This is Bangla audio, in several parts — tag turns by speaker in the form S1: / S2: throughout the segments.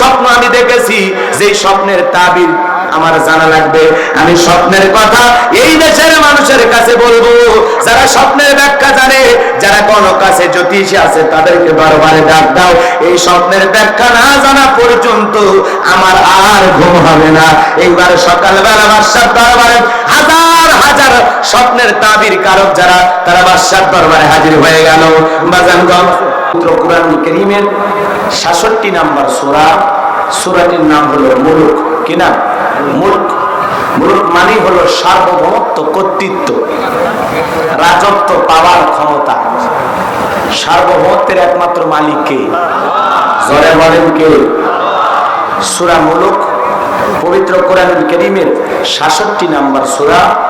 S1: স্বপ্ন আমি দেখেছি, যেই স্বপ্নের তাবির আমার জানা লাগবে। আমি স্বপ্নের কথা এই দেশের মানুষের কাছে বলব। যারা স্বপ্নের ব্যাখ্যা জানে, যারা কোন কাছে জ্যোতিষী আছে, তাদেরকে বারবারে ডাক দাও। এই স্বপ্নের ব্যাখ্যা না জানা পর্যন্ত আমার আর ঘুম হবে না। এইবার সকালবেলা বাদশার দরবারে হাজার হাজার স্বপ্নের তাবির কারক যারা, তারা বাদশার দরবারে হাজির হয়ে গেল। বাজানগঞ্জ পুত্র কোরআন করিমের সাতষট্টি নাম্বার সূরা সূরাটির নাম হলো মুলুক। কি নাম? মুলক। মুলক মানে হলো সার্বভৌমত্ব, কর্তৃত্ব, রাজত্ব, পাওয়ার ক্ষমতা। সার্বভৌমত্বের একমাত্র মালিক কে? জরে বলেন কে? সুরা মুলুক, পবিত্র কোরআনুল করিমের সাতষট্টি নাম্বার সূরা।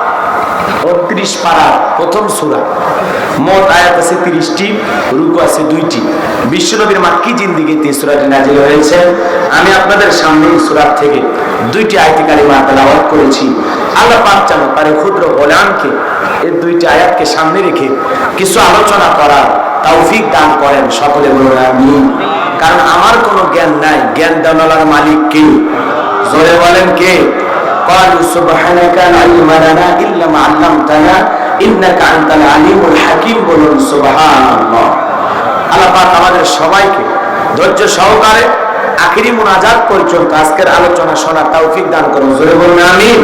S1: বত্রিশ পাড়া প্রথম সূরা। মোট আয়াত আছে তিরিশটি, রুকু আছে দুইটি। বিশ্বনবীর মাক্কি জিন্দিগিতে এই সূরাটি নাজিল হয়েছে? আমি আপনাদের সামনে সূরার থেকে দুইটি আয়াতি কারিমা তেলাওয়াত করেছি। আল্লাহ পাক যেন তার ক্ষুদ্র বলানকে এই দুইটি আয়াতকে সামনে রেখে কিছু আলোচনা করার তৌফিক দান করেন সকলে বলুন আমিন। কারণ আমার কোনো জ্ঞান নাই। জ্ঞান দেওয়ার মালিক কে? জোরে বলেন কে? قالوا سبحانك لا علم لنا الا ما علمتنا انك انت العليم الحكيم বলুন সুবহানাল্লাহ আল্লাহ পাক আমাদের সবাইকে ধৈর্য সহকারে আখিরি মুনাজাত পর্যন্ত আজকের আলোচনা শোনার তৌফিক দান করুন জোরে বলুন আমিন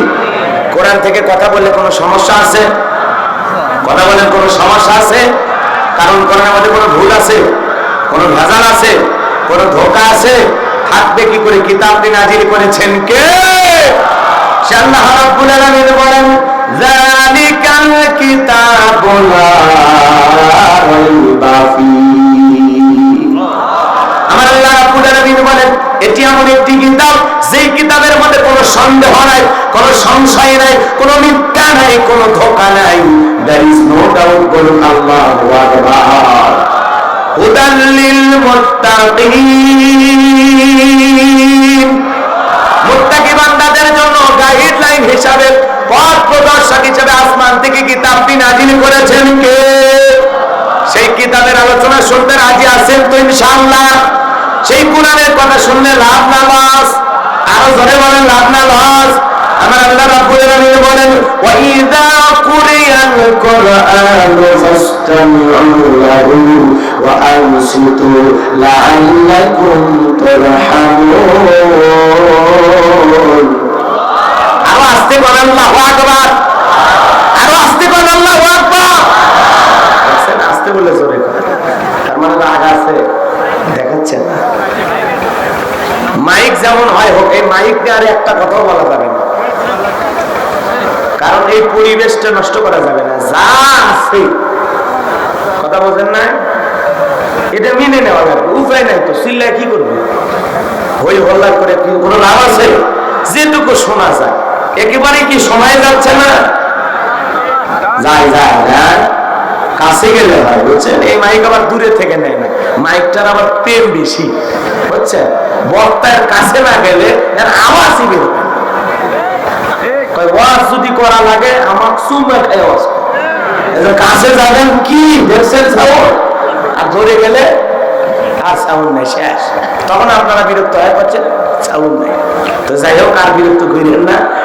S1: কোরআন থেকে কথা বললে কোনো সমস্যা আছে কথা বলেন কোনো সমস্যা আছে কারণ কোরআনের মধ্যে কোনো ভুল আছে কোনো ভেজাল আছে কোনো ধোকা আছে থাকবে কি করে কিতাবটি নাজিল করেছেন কে সে আল্লাহ রাব্বুল আলামিন বলেন, যালিকাল কিতাবু লা রাইবা ফীহি আমার আল্লাহ রাব্বুল আলামিন এটি এমন একটি কিতাব, যেই কিতাবের মধ্যে কোনো সন্দেহ নাই, কোনো সংশয় নাই, কোনো মিথ্যা নাই, কোনো ধোঁকা নাই। There is no doubt বলুন আল্লাহু আকবার। হুদাল লিল মুত্তাকিন। গাইডলাইন হিসাবে পথ প্রদর্শক হিসাবে আসমান থেকে কিতাবটি নাজিল করেছেন কে? সেই কিতাবের আলোচনা শুনতে রাজি আছেন তো ইনশাআল্লাহ। সেই কোরআনের কথা শুনলে লাভ না লস। আরও ধরে বলেন, লাভ না লস। আমার আল্লাহ রাব্বুল আলামিন বলেন, ওয়া ইযা কুরিয়াল কুরআনু ফাসতামিউ লাহু ওয়া আনসিতু লাআল্লাকুম তুরহামুন। আরও আস্তে আরও আস্তে দেখছেন, বলে জোরে তার মানে রাগ আছে। মাইক যেমন হয় হোক এই মাইক আর একটা কথাও বলা যাবে না। কারণ এই পরিবেশটা নষ্ট করা যাবে না। যা আছে। কথা বলছেন না? এটা মেনে নেওয়া যাবে। উপায় নাই তো চিল্লায় কি করবে? হই হল্লা করে কোনো লাভ আছে? যেটুকু শোনা যায়। একেবারে কি সময় যাচ্ছে না? যায় যায় না কাছে গেলে হয়, বুঝছেন? এই মাইক আবার দূরে থেকে নেয় না। মাইকটার আবার প্রেম বেশি, বুঝছেন? বক্তার কাছে না গেলে এর আওয়াজই বের হয়। ওয়াজ যদি করা লাগে আমার সুন্দর আওয়াজ করো। কাছে যাবেন কি? দেখছেন সাউন্ড আর ধরে গেলে আর সাউন্ড নেই, শেষ। তখন আপনারা বিরক্ত হয়ে পাচ্ছেন সাউন্ড নেই। তো যাই হোক, আর বিরক্ত করেন না।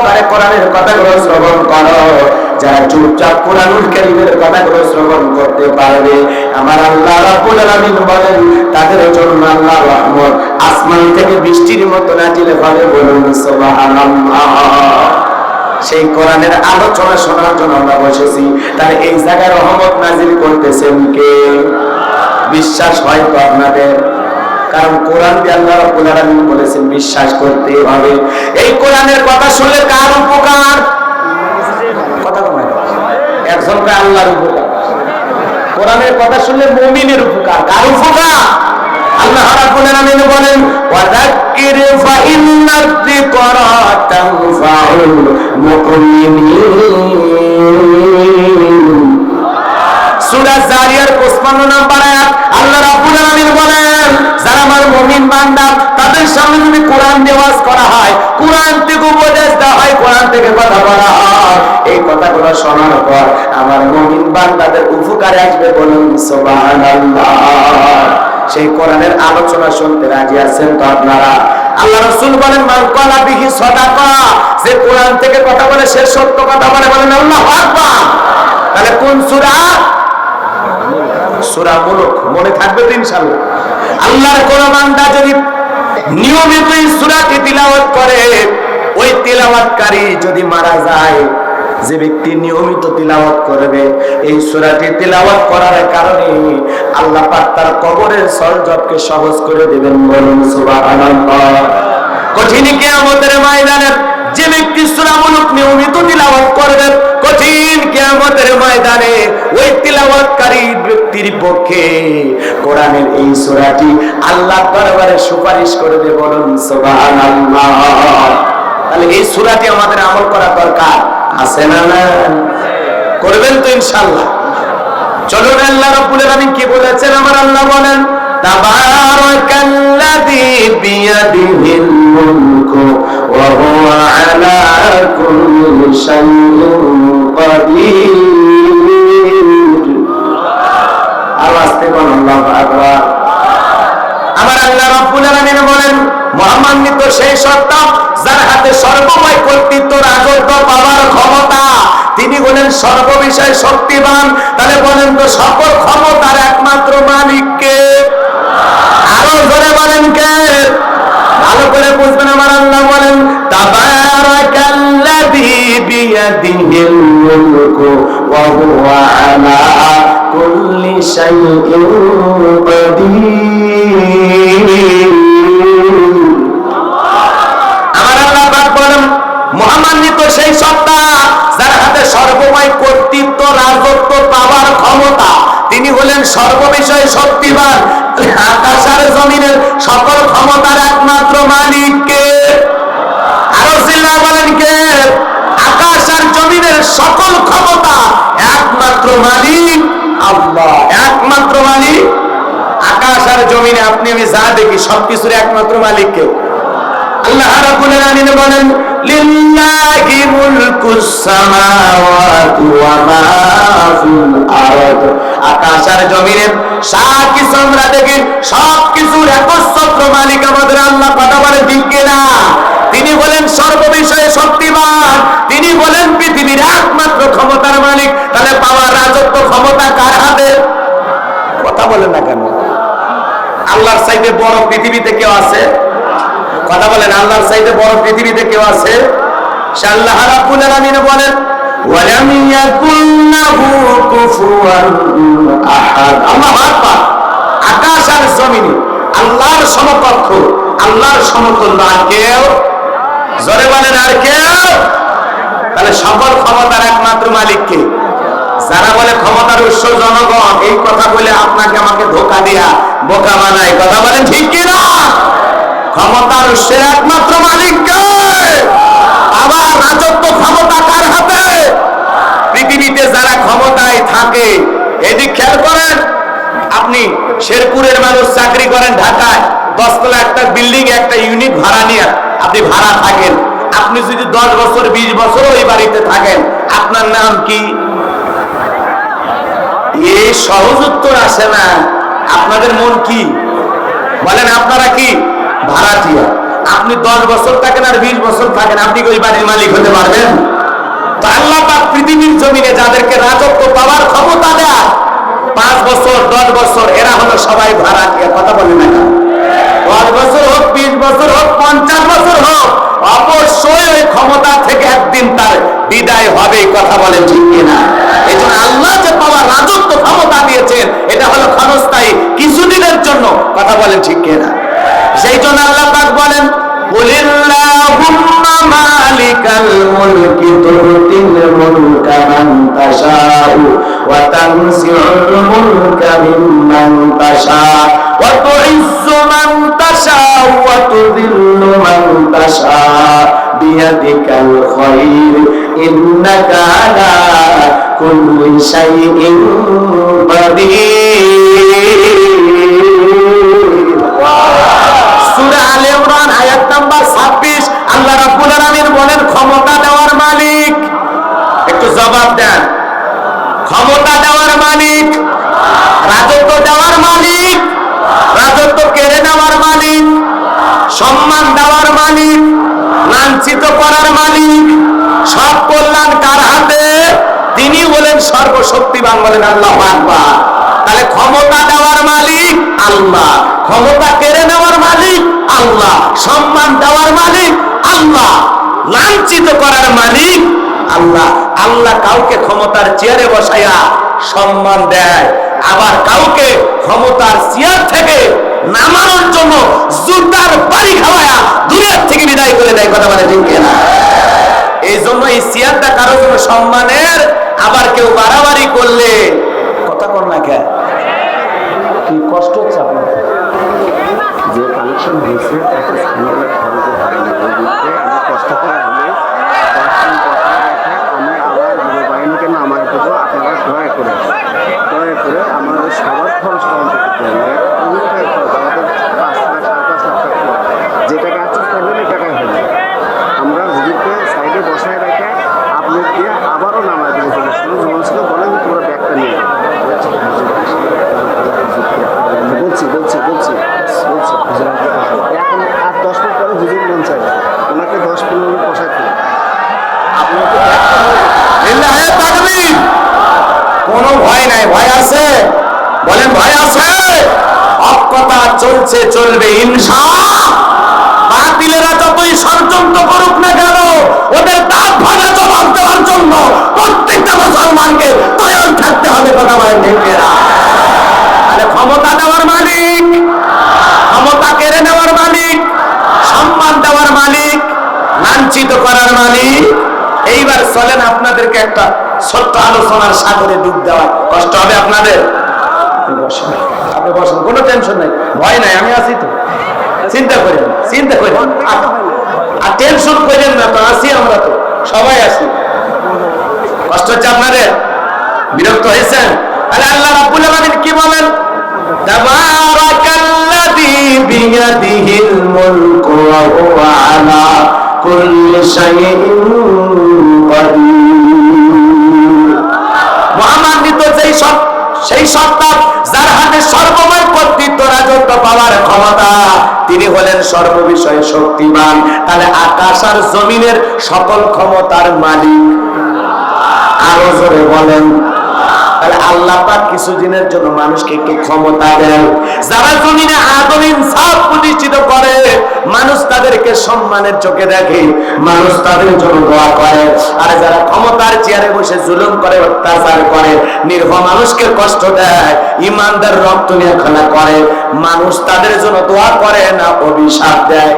S1: সহকারে কোরআনের কথাগুলো শ্রবণ করো। যারা চুপচাপ কোরআনুল কারীমের কথাগুলো শ্রবণ করতে পারবে, আমার আল্লাহ রাব্বুল আলামিন বলেন, তাদের জন্য আল্লাহ রহমত। আসমান থেকে বৃষ্টির মতো নাজিল হবে বলুন, সুবহানাল্লাহ। সেই কোরআনের আলোচনা শোনার জন্য আমরা বসেছি। তার এই জায়গায় রহমত নাজিল করতেছেন কে? বিশ্বাস হয় তো আপনাদের। কারণ কোরআন দিয়ে আল্লাহ রাব্বুল আলামিন বলেছেন, বিশ্বাস করতে হবে। এই কোরআনের কথা শুনলে কার উপকার? কথা কমায় একজন কয় আল্লাহর উপকার। কোরআনের কথা শুনলে মুমিনের উপকার। কার উপকার? আল্লাহ রাব্বুল আলামিন বলেন ফাইন্না যিকরা তানফাউল মুমিনিন। জারিয়ার 55 নম্বর আয়াত। যারা আমার মুমিন তাদের সামনে যদি কোরআন দেওয়াজ করা হয়, কোরআন থেকে উপদেশ দেওয়া হয়, কোরআন থেকে কথা বলা হয়। এই কথাগুলো শোনার পর আমার মুমিন বান্দাদের উপকারে আসবে বলুন সেই কোরআনের আলোচনা শুনতে রাজি আছেন তো আপনারা? আল্লাহ রাসূল বলেন, মান কলা বিহি সাদাকা। যে কোরআন থেকে কথা বলে, সে সত্য কথা বলে। বলেন, আল্লাহু আকবার। তাহলে কোন সূরা? সূরা মুলক। মনে থাকবে তো ইনশাআল্লাহ। আল্লাহর কোন বান্দা যদি নিয়মিত সূরাটি তিলাওয়াত করে, ওই তিলাওয়াতকারী যদি মারা যায়, যে ব্যক্তি নিয়মিত তিলাওয়াত করবে, এই সূরাটি তিলাওয়াত করার কারণে আল্লাহ পাক তার কবরের সরজবকে সহজ করে দেবেন বলুন, সুবহানাল্লাহ। কঠিন কিয়ামতের ময়দানে যে ব্যক্তি সূরা মুলক নিয়মিত তিলাওয়াত করবে, কঠিন কিয়ামতের ময়দানে ওই তিলাওয়াতকারী ব্যক্তির পক্ষে। কোরআনের এই সূরাটি আল্লাহ দরবারে সুপারিশ করে দেবে বলুন, সুবহানাল্লাহ। তাহলে এই সূরাটি আমাদের আমল করা দরকার। আছে না না করবেন তো ইনশাআল্লাহ। চলুন, আল্লাহ রাব্বুল আলামিন কি বলেছেন? আমার আল্লাহ বলেন, তাবারাকাল্লাযী আমার আল্লাহ রাব্বুল আলামিন বলেন মহামান্বিত সেই সত্তা যার হাতে সর্বময় কর্তৃত্ব, রাজত্ব, পাওয়ার ক্ষমতা। তিনি বলেন সর্ববিষয় শক্তিমান। তাহলে বলেন তো সকল ক্ষমতার একমাত্র মালিককে আরও ধরে বলেন কে? ভালো করে বুঝবেন আমার আল্লাহ বলেন, তাবারাকাল্লাযী বিয়াদিহিল মুলকু ওয়া হুয়া আলা কুল্লি মহামান্বিত সেই সত্তা যার হাতে সর্বময় কর্তৃত্ব, রাজত্ব, পাওয়ার ক্ষমতা, তিনি হলেন সর্ববিষয়ে শক্তিমান। আকাশ আর জমিনের সকল ক্ষমতার একমাত্র মালিককে আরও জিল্লা বলেন কে? আকাশ আর জমিনের সকল ক্ষমতা মালিক আল্লাহ। একমাত্র মালিক? আকাশ আর জমিনে আপনি, আমি যা দেখি, সবকিছুর একমাত্র মালিক কেউ? আল্লাহ রাব্বুল আলামিন বলেন, লিল্লাহি মুলকুস সামাওয়াতি ওয়া মা ফিল আরদ। আকাশ আর জমিনের সব কিছু আমরা দেখি সব কিছুর একচ্ছত্র মালিক আমাদের আল্লাহ কথা ঠিক কিনা তিনি বলেন সর্ববিষয়ে শক্তিমান। তিনি বলেন পৃথিবীর একমাত্র ক্ষমতার মালিক। তাহলে পাওয়ার রাজত্ব ক্ষমতা কার হাতে? কথা বলেন না কেন? আল্লাহর চাইতে বড় পৃথিবীতে কেউ আছে? কথা বলেন আল্লাহর চাইতে বড় পৃথিবীতে কেউ আছে? সে আল্লাহ রাব্বুল বলেন আকাশ আর জমিনে, আল্লাহর সমকক্ষ, আল্লাহর সমতুল্য আর কেউ জোরে বলেন, আর কেউ? তাহলে সকল ক্ষমতার একমাত্র মালিক কে? যারা বলে ক্ষমতার উৎস জনগণ, এই কথা বলে আপনাকে আমাকে ধোকা দিয়া বোকা বানায়। কথা বলেন ঠিক কিনা? ক্ষমতার উৎসের একমাত্র মালিক কে? আবার রাজত্ব ক্ষমতা কার হাতে? পৃথিবীতে যারা ক্ষমতায় থাকে, এদিক খেয়াল করেন, আপনি শেরপুরের মানুষ চাকরি করেন ঢাকায়। দশতলা একটা বিল্ডিং, একটা ইউনিট ভাড়া নিয়ে আপনি ভাড়া থাকেন। আপনি যদি দশ বছর, বিশ বছর ওই বাড়িতে থাকেন, আপনার নাম কি? এই সহজ উত্তর আসে না। আপনাদের মন কি? বলেন, আপনারা কি? ভাড়াটিয়া। আপনি দশ বছর থাকেন আর বিশ বছর থাকেন, আপনি ওই বাড়ির মালিক হতে পারবেন? তো আল্লাহ পৃথিবীর জমিনে যাদেরকে রাজত্ব পাওয়ার ক্ষমতা দেয় পাঁচ বছর, দশ বছর, এরা হলো সবাই ভাড়াটিয়া কথা বলে না দশ বছর হোক, বিশ বছর হোক, পঞ্চাশ বছর হোক, অবশ্যই ওই ক্ষমতা থেকে একদিন তার বিদায় হবে কথা বলেন ঠিক কিনা? এই জন্য আল্লাহ যে পাওয়ার রাজত্ব ক্ষমতা দিয়েছেন, এটা হলো ক্ষণস্থায়ী, কিছুদিনের জন্য, কথা বলেন ঠিক কিনা? সেই জন্য আল্লাহ পাক বলেন মালিকাল মুলকি তুতিল মুলকা মান তাশাউ। وتنزع الملك ممن تشاء وتعز من تشاء وتذل من تشاء بيدك الخير إنك على كل شيء قدير. سورة آل عمران آية نمبر 26 ক্ষমতা দেওয়ার মালিক, রাজত্ব দেওয়ার মালিক, রাজত্ব কেড়ে নেওয়ার মালিক, সম্মান দেওয়ার মালিক, লাঞ্ছিত করার মালিক, সব কল্যাণ কার হাতে? তিনি বলেন সর্বশক্তিমান বলেন আল্লাহ আকবার। তাহলে ক্ষমতা দেওয়ার মালিক আল্লাহ, ক্ষমতা কেড়ে নেওয়ার মালিক আল্লাহ, সম্মান দেওয়ার মালিক আল্লাহ, লাঞ্ছিত করার মালিক আল্লাহ আল্লাহ কাউকে ক্ষমতার চেয়ারে বসাইয়া সম্মান দেয়। আবার কাউকে ক্ষমতার চেয়ার থেকে নামানোর জন্য জুতার বাড়ি খাওয়ায়া দুনিয়ার থেকে বিদায় করে দেয়, কথা বলে ঠিক না এই জন্য এই চেয়ারটা কারও জন্য সম্মানের, আবার কেউ বাড়াবাড়ি করলে কথা কর না কে কি কষ্ট হচ্ছে আপনার?
S2: যে কালেকশন হয়েছে তাতে স্থানীয় খরচে আমি কষ্ট করে হলে দর্শন কথা রেখে আমি আবার মোবাইলকে নামায় দেবো আপনারা দয়া করে দয়া করে আমাদের সবার খরচ কম করতে হবে অনেক টাকা খরচ আমাদের পাঁচ লাখ সাড়ে পাঁচ লাখ টাকা খরচ। যে টাকা আছে পেলেন এই টাকায় হলো আমরা হুজুরকে সাইডে বসায় রেখে আপনি দিয়ে আবারও নামায় দেবো শুধু যেমন ছিল বলেন তোমরা ব্যাগটা নিয়ে যাও। বলছি বলছি বলছি বলছি এখন আর দশ মিনিট পরে হুজুর মন চাই ওনাকে দশ পনেরো মিনিট বসাতে আপনাকে
S1: লিল্লাহে তাকবীর কোনো ভয় নাই ভয় আছে বলেন ভয় আছে হক কথা চলছে চলবে ইনশা বাতিলেরা যতই ষড়যন্ত্র করুক না কেন, ওদের দাঁত ভাঙা জবাব দেওয়ার জন্য প্রত্যেকটা মুসলমানকে তৈরি থাকতে হবে, কথা বলেন ঠিকেরা তাহলে ক্ষমতা দেওয়ার মালিক, ক্ষমতা কেড়ে নেওয়ার মালিক, সম্মান দেওয়ার মালিক, লাঞ্ছিত করার মালিক। এইবার চলেন আপনাদেরকে একটা ছোট্ট আলোচনার সাগরে ডুব দেওয়া। কষ্ট হবে আপনাদের? আপনি বসেন আপনি বসেন কোনো টেনশন নাই। ভয় নাই, আমি আছি তো। চিন্তা করেন চিন্তা করেন। আর- টেনশন করেন না তো আসি আমরা তো, সবাই আছি। কষ্ট হচ্ছে আপনাদের? বিরক্ত হয়েছেন? তাহলে আল্লাহ রাব্বুল আলামিন কি বলেন? তাবারাকাল্লাযী বিয়াদিহিল মুলকু ওয়া হুয়া আলা কুল্লি শাইইন মহামান্বিত যেই সব, সেই সত্তা হাতে সর্বময় কর্তৃত্ব রাজত্ব পাওয়ার ক্ষমতা, তিনি হলেন সর্ববিষয়ে শক্তিমান। তাহলে আকাশ আর জমিনের সকল ক্ষমতার মালিক। আরও জোরে বলেন। তাহলে আল্লাহ পাক জন্য মানুষকে একটু ক্ষমতা দেন। যারা জমিনে আদম ইনসাফ প্রতিষ্ঠিত করে, মানুষ তাদেরকে সম্মানের চোখে দেখে, মানুষ তাদের জন্য দোয়া করে। আর যারা ক্ষমতার চেয়ারে বসে জুলুম করে, অত্যাচার করে নির্ভ মানুষকে কষ্ট দেয়, ইমানদার রক্ত নিয়ে খেলা করে, মানুষ তাদের জন্য দোয়া করে না, অভিশাপ দেয়।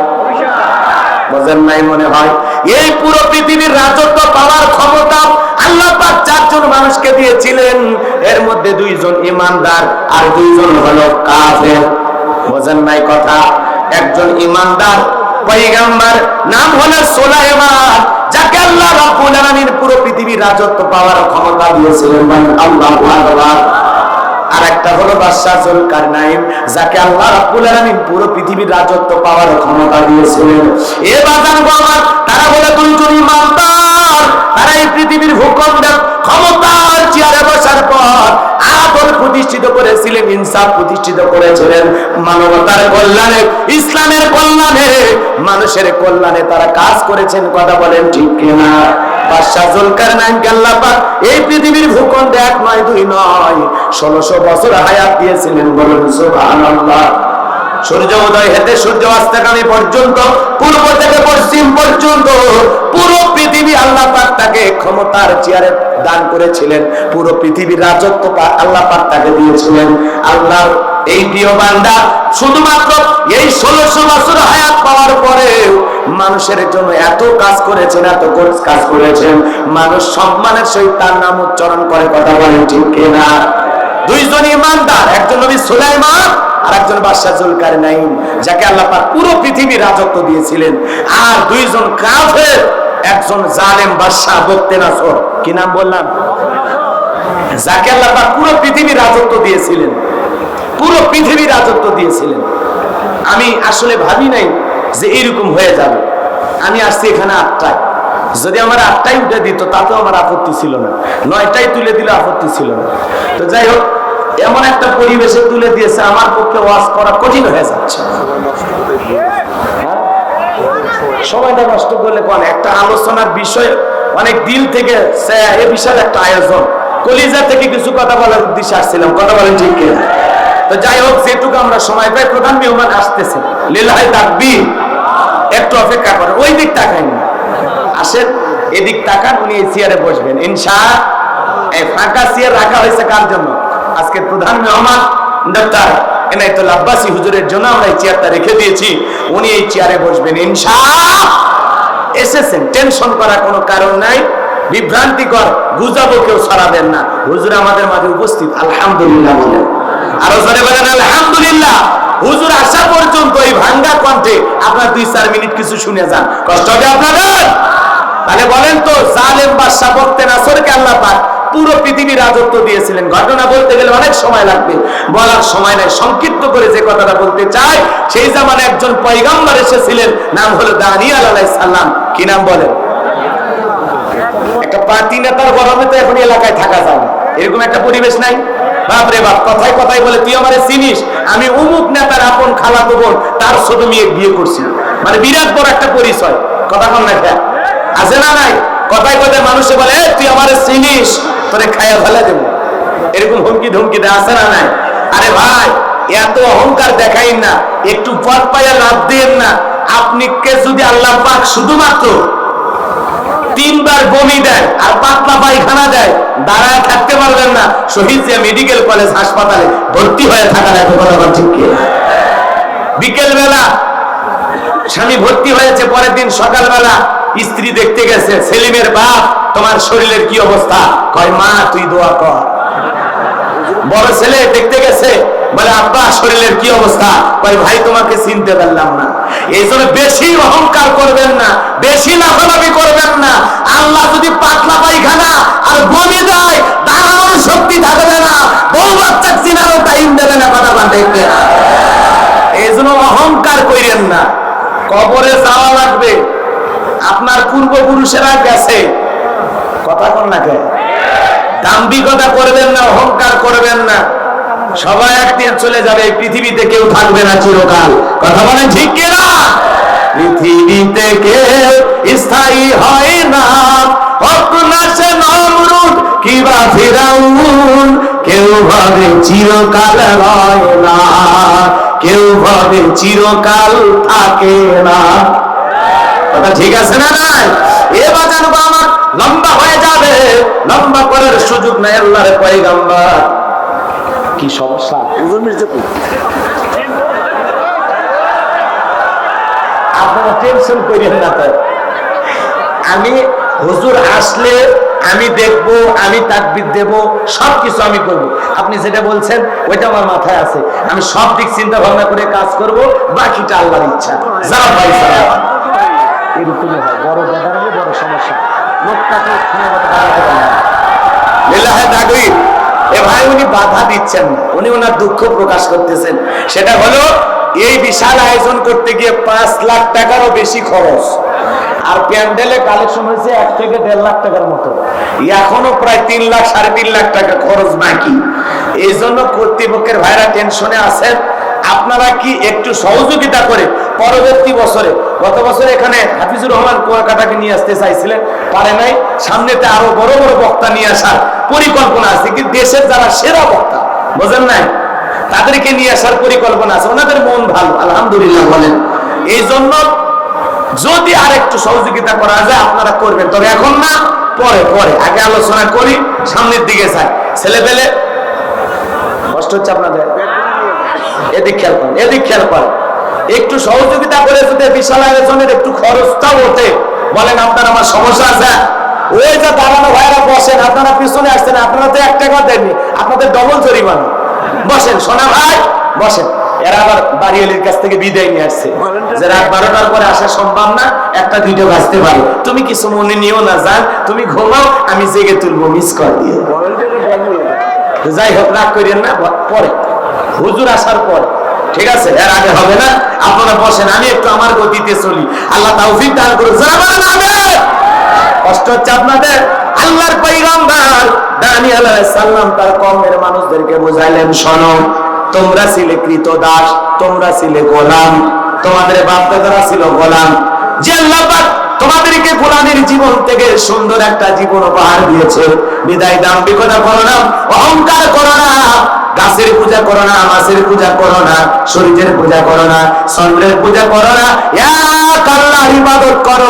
S1: বোঝেন নাই মনে হয়? এই পুরো পৃথিবীর রাজত্ব পাওয়ার ক্ষমতা আল্লাহ পাক চারজন মানুষকে দিয়েছিলেন। এর মধ্যে দুইজন ইমানদার আর দুইজন হলো কাফের। বোঝেন নাই কথা? একজন ইমানদার, পয়গাম্বার, নাম হলো সুলাইমান, যাকে আল্লাহ রাব্বুল আলামিন পুরো পৃথিবীর রাজত্ব পাওয়ার ক্ষমতা দিয়েছিলেন। আল্লাহু আকবার। আর একটা হলো বাদশাহ যাকে আল্লাহ রাব্বুল আলামিন পুরো পৃথিবীর রাজত্ব পাওয়ার ক্ষমতা দিয়েছিলেন। এ বাজান বাবা তারা বলে, দুইজন ইমানদার তারা এই পৃথিবীর হুকুম ক্ষমতার চেয়ারে বসার পর আদল প্রতিষ্ঠিত করেছিলেন, ইনসাফ প্রতিষ্ঠিত করেছিলেন, মানবতার কল্যাণে, ইসলামের কল্যাণে, মানুষের কল্যাণে তারা কাজ করেছেন, কথা বলেন ঠিক কিনা? এই পৃথিবীর ভূখণ্ডে এক নয়, দুই নয়, ষোলোশো বছর হায়াত দিয়েছিলেন বলুন, সুবহানাল্লাহ। সূর্য উদয় হেতে সূর্য অস্তগামী পর্যন্ত, পূর্ব থেকে পশ্চিম পর্যন্ত, পুরো পৃথিবী আল্লাহ পাক তাকে ক্ষমতার চেয়ারে দান করেছিলেন। পুরো পৃথিবীর রাজত্ব আল্লাহ পাক তাকে দিয়েছিলেন। আল্লাহ এই প্রিয় বান্দা শুধুমাত্র এই ষোলোশো বছর হায়াত পাওয়ার পরে মানুষের জন্য এত কাজ করেছেন, এত কাজ করেছেন। মানুষ সম্মানের সহিত তার নাম উচ্চারণ করে, কথা বলেন ঠিক কিনা? দুইজন ইমানদার, একজন নবী সুলাইমান আর একজন বাদশাহ জুলকারনাইন, যাকে আল্লাহ পাক পুরো পৃথিবী রাজত্ব দিয়েছিলেন। আর দুইজন কাফের, একজন জালেম, বাদশাহ বক্তে নাসর কি নাম বললাম? যাকে আল্লাহ পাক পুরো পৃথিবী রাজত্ব দিয়েছিলেন। পুরো পৃথিবী রাজত্ব দিয়েছিলেন। আমি আসলে ভাবি নাই যে এরকম হয়ে যাবে। আমি আসছি এখানে আটটায়। যদি আমার আটটাই উঠে দিত, তাতেও আমার আপত্তি ছিল না। নয়টাই তুলে দিলে আপত্তি ছিল না। তো যাই হোক, এমন একটা পরিবেশে তুলে দিয়েছে, আমার পক্ষে ওয়াজ করা কঠিন হয়ে যাচ্ছে। সময়টা নষ্ট করলে কোন একটা আলোচনার বিষয়, অনেক দিল থেকে এ বিশাল একটা আয়োজন। কলিজা থেকে কিছু কথা বলার উদ্দেশ্যে আসছিলাম। কথা বলেন ঠিক তো যাই হোক, যেটুকু আমরা সময় পাই, প্রধান মেহমান আসতেছে। লীলায় তাকবি একটু অপেক্ষা করে ওই দিক তাকাই না আসেন, এদিক তাকান, উনি এই চেয়ারে বসবেন। ইনশা এই ফাঁকা চেয়ার রাখা হয়েছে কার জন্য? আজকে প্রধান মেহমান, ডাক্তার এনায়তুল আব্বাসী হুজুরের জন্য আমরা এই চেয়ারটা রেখে দিয়েছি। উনি এই চেয়ারে বসবেন ইনশা এসেছেন টেনশন করার কোনো কারণ নাই। বিভ্রান্তিকর গুজাবো কেউ ছড়াবেন না। হুজুর আমাদের মাঝে উপস্থিত, আলহামদুলিল্লাহ বলেন আরও জোরে বলেন, আলহামদুলিল্লাহ। হুজুর আসা পর্যন্ত এই ভাঙ্গা কণ্ঠে আপনার দুই, চার মিনিট কিছু শুনে যান। কষ্ট হবে আপনাদের? তাহলে বলেন তো, জালেম বাদশা বক্তে নাসরকে আল্লাহ পাক পুরো পৃথিবী রাজত্ব দিয়েছিলেন। ঘটনা বলতে গেলে অনেক সময় লাগবে। বলার সময় নাই। সংক্ষিপ্ত করে যে কথাটা বলতে চাই, সেই জামানে একজন পয়গাম্বার এসেছিলেন, নাম হলো দানিয়াল আলাইহিস সালাম। কি নাম বলেন? একটা পার্টি নেতার গরমে তো এখন এলাকায় থাকা যায় না। এরকম একটা পরিবেশ নাই? বাপরে বাপ, কথায় কথায় বলে, তুই আমারে চিনিস? আমি অমুক নেতার আপন খালাতো বোন, তার ছোট মেয়ে বিয়ে করছি। মানে বিরাট বড় একটা পরিচয়। কথা কন না আছে না নাই? কথায় কথায় মানুষে বলে তুই আমারে চিনিস, তোরে খায়া ফেলে দেবো। এরকম হুমকি ধমকি দেয় আছে না নাই? আরে ভাই, এত অহংকার দেখাই না, একটু পথ পাইয়া লাভ দিন না। আপনি কে যদি আল্লাহ পাক শুধুমাত্র তিনবার বমি দেয় আর পাতলা পায়খানা দেয়, দাঁড়ায় থাকতে পারবেন না। শহীদ জিয়া মেডিকেল কলেজ হাসপাতালে ভর্তি হয়ে থাকা লাগবে কথা ঠিক? বিকেল বেলা স্বামী ভর্তি হয়েছে, পরের দিন সকালবেলা স্ত্রী দেখতে গেছে, সেলিমের বাপ, তোমার শরীরের কি অবস্থা? কয়, মা, তুই দোয়া কর। বড় ছেলে দেখতে গেছে, বলে, আব্বা, শরীরের কি অবস্থা? কয়, ভাই, তোমাকে চিনতে পারলাম না। এই জন্য বেশি অহংকার করবেন না, বেশি লাফালাফি করবেন না। আল্লাহ যদি পাতলা পায়খানা আর বমি দেয়, দাঁড়ানোর শক্তি থাকবে না। বউ বাচ্চা চিনারও টাইম দেবে না, কথা বলতে এই জন্য অহংকার কইরেন না। কবরে যাওয়া লাগবে। আপনার পূর্বপুরুষেরা গেছে। কথা কন না কে? দাম্ভিকতা করবেন না, অহংকার করবেন না। সবাই একদিন চলে যাবে পৃথিবীতে কেউ থাকবে না চিরকাল। কথা বলেন ঠিক কিনা? পৃথিবীতে কেউ স্থায়ী হয় না। অপনাশে নমরুদ কিবা ফিরাউন? কেউ ভাবে চিরকাল হয় না। কেউ ভাবে চিরকাল থাকে না। কথা ঠিক আছে না নাই? এ বাজানো আমার লম্বা হয়ে যাবে। লম্বা করার সুযোগ নাই আল্লাহর পয়গাম্বার। কি সমস্যা? আপনারা টেনশন করেন না তো। আমি হুজুর আসলে আমি দেখব আমি তাকবির দেব সব কিছু আমি করব। আপনি যেটা বলছেন ওইটা আমার মাথায় আছে। আমি সব দিক চিন্তা ভাবনা করে কাজ করব বাকিটা আল্লাহর ইচ্ছা। যা ভাই। এরকমই হয়। বড় বেদার হলে বড় সমস্যা। লোকটাকে। এ ভাই উনি বাধা দিচ্ছেন না। উনি ওনার দুঃখ প্রকাশ করতেছেন। সেটা হলো, এই বিশাল আয়োজন করতে গিয়ে পাঁচ লাখ টাকারও বেশি খরচ। আর প্যান্ডেলে কালেকশন হয়েছে এক দেড় লাখ টাকার মতো। এখনও প্রায় তিন লাখ, সাড়ে তিন লাখ টাকা খরচ বাকি। এই জন্য কর্তৃপক্ষের ভাইরা টেনশনে আছেন। আপনারা কি একটু সহযোগিতা করে পরবর্তী বছরে, গত বছর এখানে হাফিজুর রহমান কুয়াকাটাকে নিয়ে আসতে চাইছিলেন, পারে নাই। সামনেতে আরও বড় বড় বক্তা নিয়ে আসার পরিকল্পনা আছে, কিন্তু দেশের যারা সেরা বক্তা, বোঝেন নাই? তাদেরকে নিয়ে আসার পরিকল্পনা আছে, ওনাদের মন ভালো, আলহামদুলিল্লাহ বলেন। এই জন্য যদি আর একটু সহযোগিতা করা যায়, আপনারা করবেন। তবে এখন না, পরে পরে। আগে আলোচনা করি, সামনের দিকে চাই ছেলে পেলে কষ্ট হচ্ছে আপনাদের? এদিক খেয়াল করেন, এদিক খেয়াল করেন। একটু সহযোগিতা করে যদি বিশাল আয়োজনের একটু খরচটাও ওঠে, বলেন, আপনার আমার সমস্যা আছে। ওই যে দাঁড়ানো ভাইরা বসেন, আপনারা পিছনে আসছেন, আপনারা তো এক টাকা দেননি, আপনাদের ডবল জরিমানা। বসেন, সোনা ভাই, বসেন। এরা আবার বাড়িয়ালির কাছ থেকে বিদায় নিয়ে আসছে। যে রাত বারোটার পরে আসা সম্ভব না, একটা দুইটা বাজতে পারে। তুমি কিছু মনে নিও না, যান, তুমি ঘুমাও, আমি জেগে তুলবো, মিস কল দিয়ে। যাই হোক, রাগ করেন না, পরে। হুজুর আসার পরে, ঠিক আছে, এর আগে হবে না, আপনারা বসেন, আমি একটু আমার গতিতে চলি। আল্লাহ তৌফিক দান করুন। কষ্ট হচ্ছে আপনাদের? আল্লাহর পৈগম্বর দানিয়াল সালাম, তার কওমের মানুষদেরকে বুঝাইলেন, শোনো, তোমরা ছিলে কৃত দাস তোমরা ছিলে গোলাম, তোমাদের বাপ দাদারা ছিল গোলাম। যে আল্লাহ পাক তোমাদেরকে গোলামের জীবন থেকে সুন্দর একটা জীবন উপহার দিয়েছে। বিদায় দাম দাম্ভিকতা করো না, অহংকার করো না। গাছের পূজা করো না, মাছের পূজা করো না, শরীরের পূজা করো না, চন্দ্রের পূজা করো না এক আল্লাহর ইবাদত করো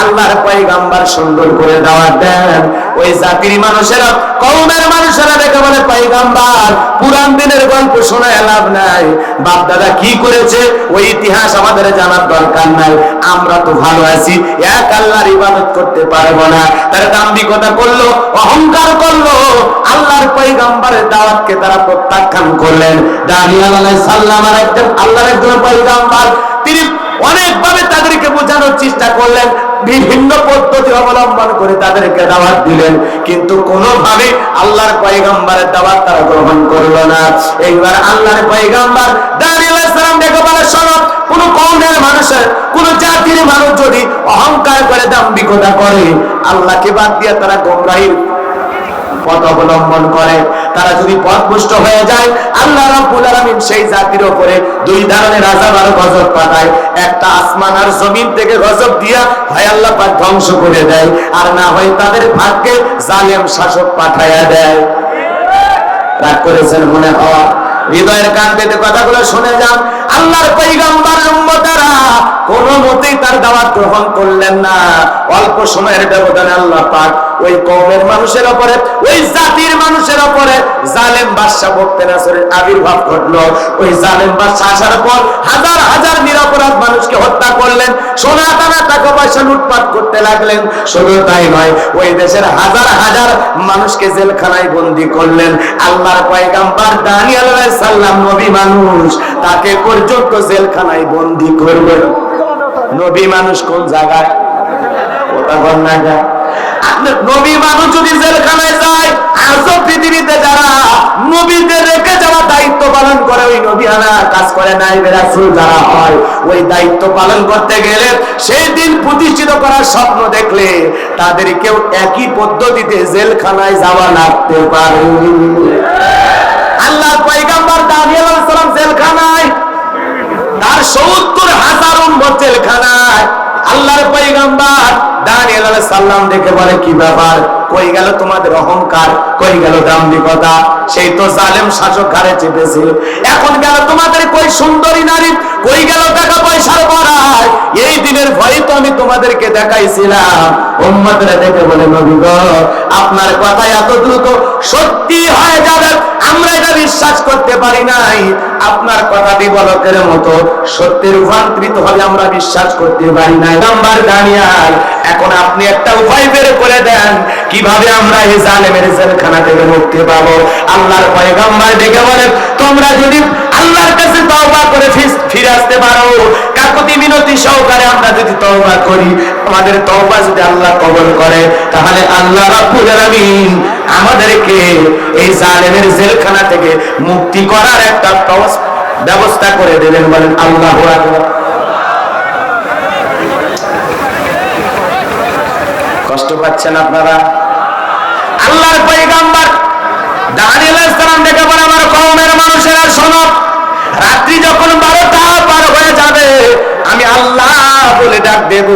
S1: আল্লাহর পয়গাম্বার সুন্দর করে দেন। ওই জাতির মানুষেরা, কওমের মানুষেরা দেখে বলে, পয়গাম্বার, পুরান দিনের গল্প লাভ নাই। বাপ দাদা কি করেছে? ওই ইতিহাস আমাদের জানার দরকার নাই। আমরা তো ভালো আছি, এক আল্লাহর ইবাদত করতে পারব না। করল অহংকার করল। আল্লাহর পয়গাম্বারের দাওয়াতকে তারা প্রত্যাখ্যান করলেন। আলাইহিস সালাম একজন আল্লাহর একজন পয়গাম্বার, তিনি অনেকভাবে তাদেরকে বোঝানোর চেষ্টা করলেন, বিভিন্ন পদ্ধতি অবলম্বন করে তাদেরকে দাওয়াত দিলেন, কিন্তু কোনোভাবে আল্লাহর পয়গাম্বারের দাওয়াত তারা গ্রহণ করল না। এইবার আল্লাহর পয়গাম্বার মানুষ যদি অহংকার করে দাম্বিকতা করে, আল্লাহকে বাদ দিয়ে তারা গোমরাহির পথ অবলম্বন করে। তারা যদি পথভ্রষ্ট হয়ে যায়, আল্লাহ রাব্বুল আলামিন সেই জাতির উপরে দুই ধরনের আযাব আর গজব পাঠায়। একটা আসমান আর জমিন থেকে গজব দিয়া হয় আল্লাহ পাক ধ্বংস করে দেয়। আর না হয় তাদের ভাগ্যে জালেম শাসক পাঠায়া দেয়। রাগ করেছেন মনে হওয়া হৃদয়ের কান পেতে কথাগুলো শুনে যান। আল্লাহর পৈগম্বর উম্মতেরা কোন মতেই তার দাওয়াত গ্রহণ করলেন না। অল্প সময়ের ব্যবধানে আল্লাহ পাক ওই মানুষের উপরে ওই জাতির মানুষের উপরে জালেম বাদশাহ আবির্ভাব ঘটলো। ওই জালেম বাদশাহ আসার পর হাজার হাজার নিরপরাধ মানুষকে হত্যা করলেন। সোনা টাকা পয়সা লুটপাট করতে লাগলেন। শুধু তাই নয়, ওই দেশের হাজার হাজার মানুষকে জেলখানায় বন্দি করলেন। আল্লাহর পয়গাম্বার দানিয়াল সালাম নবী মানুষ, তাকে পর্যন্ত জেলখানায় বন্দি করবেন। নবী মানুষ কোন জায়গায়? নবী মানুষ যদি জেলখানায় যায়, আজও পৃথিবীতে যারা নবীদের রেখে যাওয়া দায়িত্ব পালন করে, ওই নবী আনা কাজ করে নাই বেরাসুল যারা হয়, ওই দায়িত্ব পালন করতে গেলে সেই দিন প্রতিষ্ঠিত করার স্বপ্ন দেখলে তাদেরকেও একই পদ্ধতিতে জেলখানায় যাওয়া লাগতে পারে। আল্লাহ পয়গাম্বার আলাইহিস সালাম জেলখানায় তার সত্তর হাজার উম্মত জেলখানায় আল্লাহর পয়গাম্বার দানিয়েল আলাইহিস সালাম দেখে বলে, কি ব্যাপার? কই গেল তোমাদের অহংকার? কই গেল দাম্ভিকতা? সেই তো জালেম শাসক ঘাড়ে চেপেছে। এখন গেল তোমাদের কই সুন্দরী নারী? কই গেল টাকা পয়সার বড়াই? এই দিনের ভয় তো আমি তোমাদেরকে দেখাইছিলাম। উম্মতরা দেখে বলে, নবী গো, আপনার কথা এত দ্রুত সত্যি হয়ে যাবে। আমরা এটা বিশ্বাস করতে পারি নাই। আপনার কথা বিবলকের মতো সত্যের রূপান্তরিত হবে আমরা বিশ্বাস করতে পারি নাই। নাম্বার দাঁড়িয়াল এখন আপনি একটা উপায় বের করে দেন। কীভাবে আমরা এই জালেমের জেলখানা থেকে মুক্তি পাবো? আল্লাহর পয়গম্বর ডেকে বলেন তোমরা যদি আল্লাহর কাছে তওবা করে ফিরে আসতে পারো, কাকুতি মিনতি সহকারে আমরা যদি তওবা করি, আমাদের তওবা যদি আল্লাহ কবুল করে, তাহলে আল্লাহ রাব্বুল আলামিন আমাদেরকে এই জালেমের জেলখানা থেকে মুক্তি করার একটা ব্যবস্থা করে দেবেন বলেন আল্লাহ আকবার। কষ্ট পাচ্ছেন আপনারা? আল্লাহর পয়গাম্বর দানিয়েল সালাম দেখে বলে, আমার কওমের মানুষেরা শোনো, রাত্রি যখন বারোটা পার হয়ে যাবে, আমি আল্লাহ বলে ডাক দেব।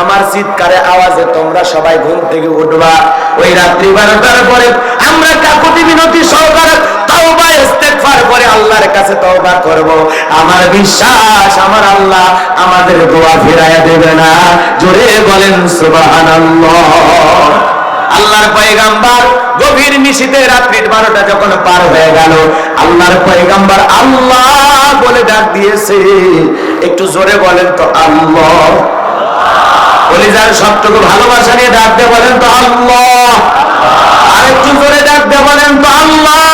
S1: আমার চিৎকারে আওয়াজে তোমরা সবাই ঘুম থেকে উঠবা। ওই রাত্রি বারোটার পরে আমরা কাকুতি বিনতি সহকারে ইস্তেগফার করে আল্লাহর কাছে তওবা করব। আমার বিশ্বাস, আমার আল্লাহ আমাদের দোয়া ফিরাইয়া দেবে না। জোরে বলেন, সুবহানাল্লাহ। আল্লাহর পয়গাম্বার গভীর নিশীতে রাত্রির বারোটা যখন পার হয়ে গেল, আল্লাহর পয়গাম্বার আল্লাহ বলে ডাক দিয়েছে। একটু জোরে বলেন তো, আল্লাহ। কলিজার সবটুকু ভালোবাসা নিয়ে ডাকতে বলেন তো, আল্লাহ। আর একটু জোরে ডাকতে বলেন তো, আল্লাহ।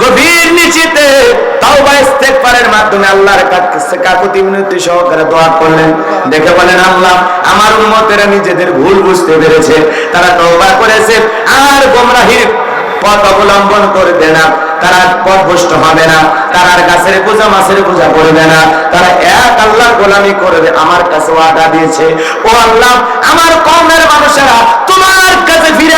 S1: গভীর নিচিতে তাওবা ইস্তেগফারের মাধ্যমে আল্লাহর কাছে কাকুতি মিনতি সহকারে দোয়া করলেন। দেখে বলেন, আল্লাহ, আমার উম্মতেরা নিজেদের ভুল বুঝতে পেরেছে। তারা তওবা করেছে, আর গোমরাহির পথ অবলম্বন করবে না। তারা পথভ্রষ্ট হবে না। তারা আর গাছের পূজা মাছের পূজা করবে না। তারা এক আল্লাহ গোলামি করবে, আমার কাছে ওয়াদা দিয়েছে। ও আল্লাহ, আমার কমের মানুষেরা তোমার কাছে ফিরে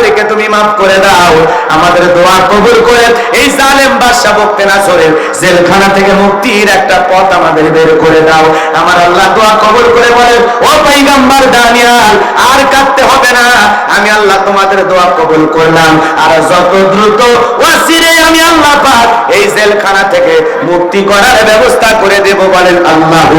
S1: এসেছে তুমি মাফ করে দাও। আমাদের দোয়া কবুল করে এই জালেম বাদশা বকতে না সরে জেলখানা থেকে মুক্তির একটা পথ আমাদের বের করে দাও। আমার আল্লাহ দোয়া কবুল করে বলে ও পাইগাম্বার দানিয়াল, আর কাঁদতে হবে না। আমি আল্লাহ তোমাদের দোয়া কবুল করলাম। আর যত দ্রুত ওয়াসিরে আমি আল্লাহ পাক এই জেলখানা থেকে মুক্তি করার ব্যবস্থা করে দেব বলেন আল্লাহু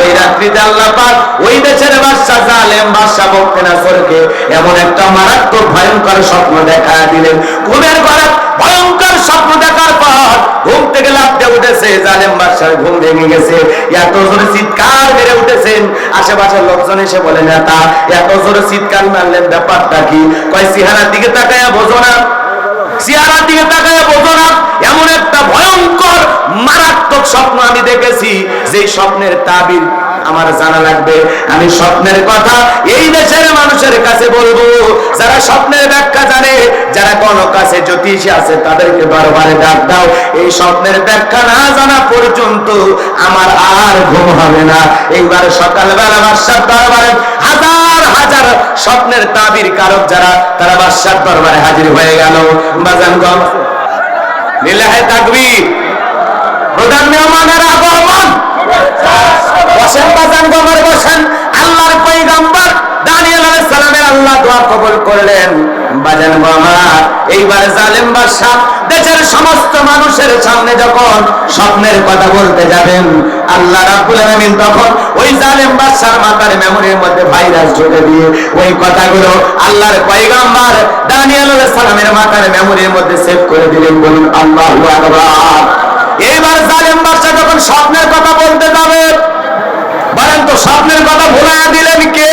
S1: ওই রাত্রিতে আল্লাহ পাক ওই দেশের বাদশা জালেম বাদশা বকতে না সরকে এমন একটা মারাত্মক ভয়ঙ্কর স্বপ্ন দেখা দিলেন। ঘুমের ঘরে ভয়ঙ্কর স্বপ্ন দেখার পর ঘুম থেকে লাফতে উঠেছে, জালেম বাদশার ঘুম ভেঙে গেছে। এত জোরে চিৎকার মেরে উঠেছেন। আশেপাশের লোকজন এসে বলে, নেতা, এত জোরে চিৎকার মারলেন, ব্যাপারটা কি? কয় সিহারার দিকে তাকায় বোঝো না। বোঝো না, এমন একটা ভয়ঙ্কর, মারাত্মক স্বপ্ন আমি দেখেছি। স্বপ্নের তাবির আমার জানা লাগবে। আমি স্বপ্নের কথা এই দেশের মানুষের কাছে বলব। যারা স্বপ্নের ব্যাখ্যা জানে, যারা কোন কাছে জ্যোতিষী আছে, তাদেরকে দরবারে ডাক দাও। এই স্বপ্নের ব্যাখ্যা না জানা পর্যন্ত আমার আর ঘুম হবে না। এইবার সকালবেলা বাদশার দরবারে হাজার হাজার স্বপ্নের তাবির কারক যারা, তারা বাদশার দরবারে হাজির হয়ে গেল। বাজানগঞ্জ প্রধান মেহমানের আগমন বসেন বাজান গমর বসেন। আল্লাহ দোয়া কবল করলেন। বাজান বাবা এইবার জালেম বাদশাহ দেশের সমস্ত মানুষের সামনে যখন স্বপ্নের কথা বলতে যাবেন, আল্লাহ রাব্বুল আলামিন তখন ওই জালেম বাদশার মাথার মেমোরির মধ্যে ভাইরাস ঢুকে দিয়ে ওই কথাগুলো আল্লাহর পয়গাম্বর দানিয়েল আলাইহিস সালামের মাথার মেমোরির মধ্যে সেভ করে দিলেন, বলুন, আল্লাহু আকবার। এইবার জালেম বাদশাহ যখন স্বপ্নের কথা বলতে যাবে, বলেন তো স্বপ্নের কথা ভুলাইয়া দিলেন কে?